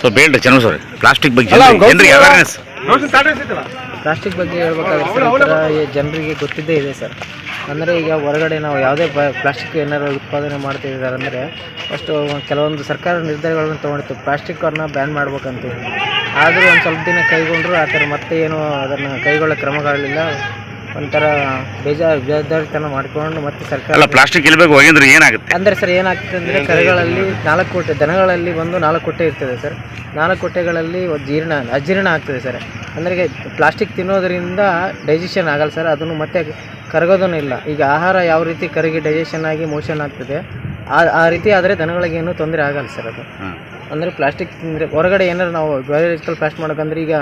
So ಬೇಡ. ಚನ್ನೋ sir. Plastic ಬಗ್ಗೆ ಜನರಿಗೆ ಅವೇರ್ನೆಸ್ ಪ್ಲಾಸ್ಟಿಕ್ ಬಗ್ಗೆ ಹೇಳ್ಬೇಕಾದ್ರೆ ಸರ್ ಈ ಥರ ಈ ಜನರಿಗೆ ಗೊತ್ತಿದ್ದೇ ಇದೆ ಸರ್. ಅಂದರೆ ಈಗ ಹೊರಗಡೆ ನಾವು ಯಾವುದೇ ಪ್ಲಾಸ್ಟಿಕ್ ಏನಾರು ಉತ್ಪಾದನೆ ಮಾಡ್ತಿದ್ದಾರೆ ಅಂದರೆ ಫಸ್ಟು ಕೆಲವೊಂದು ಸರ್ಕಾರ ನಿರ್ಧಾರಗಳನ್ನು ತೊಗೊಂಡಿತ್ತು. ಪ್ಲಾಸ್ಟಿಕ್ಕನ್ನು ಬ್ಯಾನ್ ಮಾಡ್ಬೇಕಂತ. ಆದರೂ ಒಂದು ಸ್ವಲ್ಪ ದಿನ ಕೈಗೊಂಡ್ರು ಆ ಥರ ಮತ್ತೆ ಏನು ಅದನ್ನು ಕೈಗೊಳ್ಳೋ ಕ್ರಮಗಳಿಲ್ಲ. ಒಂಥರ ಬೇಜಾರು ಬೇಜಾರಿತನ ಮಾಡಿಕೊಂಡು ಮತ್ತೆ ಸರ್ಕಾರ ಅಲ್ಲ ಪ್ಲಾಸ್ಟಿಕ್ ಇಲ್ಬೇಕು ಹೋಗಿದ್ರೆ ಏನಾಗುತ್ತೆ? ಅಂದರೆ ಸರ್ ಏನಾಗ್ತದೆ ಅಂದರೆ ಕರೆಗಳಲ್ಲಿ ನಾಲ್ಕು ಕೋಟೆ ದನಗಳಲ್ಲಿ ಬಂದು ನಾಲ್ಕು ಕೋಟೆ ಇರ್ತದೆ ಸರ್. ನಾಲ್ಕು ಕೋಟೆಗಳಲ್ಲಿ ಒಂದು ಜೀರ್ಣ ಅಜೀರ್ಣ ಆಗ್ತದೆ ಸರ್. ಅಂದರೆ ಪ್ಲಾಸ್ಟಿಕ್ ತಿನ್ನೋದರಿಂದ ಡೈಜೆಷನ್ ಆಗಲ್ಲ ಸರ್. ಅದನ್ನು ಮತ್ತೆ ಕರಗೋದೂ ಇಲ್ಲ. ಈಗ ಆಹಾರ ಯಾವ ರೀತಿ ಕರಗಿ ಡೈಜೆಷನ್ ಆಗಿ ಮೋಷನ್ ಆಗ್ತದೆ? ಆ ಆ ರೀತಿ ಆದರೆ ದನಗಳಿಗೆ ಏನೂ ತೊಂದರೆ ಆಗಲ್ಲ ಸರ್ ಅದು. ಅಂದರೆ ಪ್ಲಾಸ್ಟಿಕ್ ತಿಂದರೆ ಹೊರಗಡೆ ಏನಾರು ನಾವು ಬಯೋಲಾಜಿಕಲ್ ಪ್ಲಾಸ್ಟ್ ಮಾಡೋಕಂದ್ರೆ ಈಗ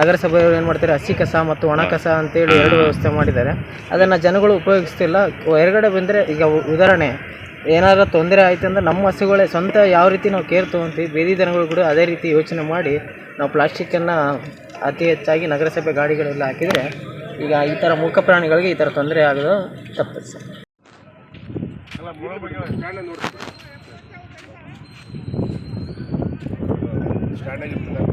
ನಗರಸಭೆಯವರು ಏನು ಮಾಡ್ತಾರೆ? ಹಸಿ ಕಸ ಮತ್ತು ಒಣ ಕಸ ಅಂತೇಳಿ ಎರಡು ವ್ಯವಸ್ಥೆ ಮಾಡಿದ್ದಾರೆ. ಅದನ್ನು ಜನಗಳು ಉಪಯೋಗಿಸ್ತಿಲ್ಲ. ಹೊರಗಡೆ ಬಂದರೆ ಈಗ ಉದಾಹರಣೆ ಏನಾದ್ರು ತೊಂದರೆ ಆಯಿತು ಅಂದರೆ ನಮ್ಮ ಹಸುಗಳೇ ಸ್ವಂತ ಯಾವ ರೀತಿ ನಾವು ಕೇರ್ ತೊಗೊತೀವಿ ಬೇದಿ ದನಗಳು ಕೂಡ ಅದೇ ರೀತಿ ಯೋಚನೆ ಮಾಡಿ ನಾವು ಪ್ಲಾಸ್ಟಿಕ್ಕನ್ನು ಅತಿ ಹೆಚ್ಚಾಗಿ ನಗರಸಭೆ ಗಾಡಿಗಳೆಲ್ಲ ಹಾಕಿದರೆ ಈಗ ಈ ಥರ ಮೂಕ ಪ್ರಾಣಿಗಳಿಗೆ ಈ ಥರ ತೊಂದರೆ ಆಗೋದು ತಪ್ಪುತ್ತೆ ಸರ್. ಸ್ಟ್ಯಾಂಡ್ ಆಗಿರ್ತದೆ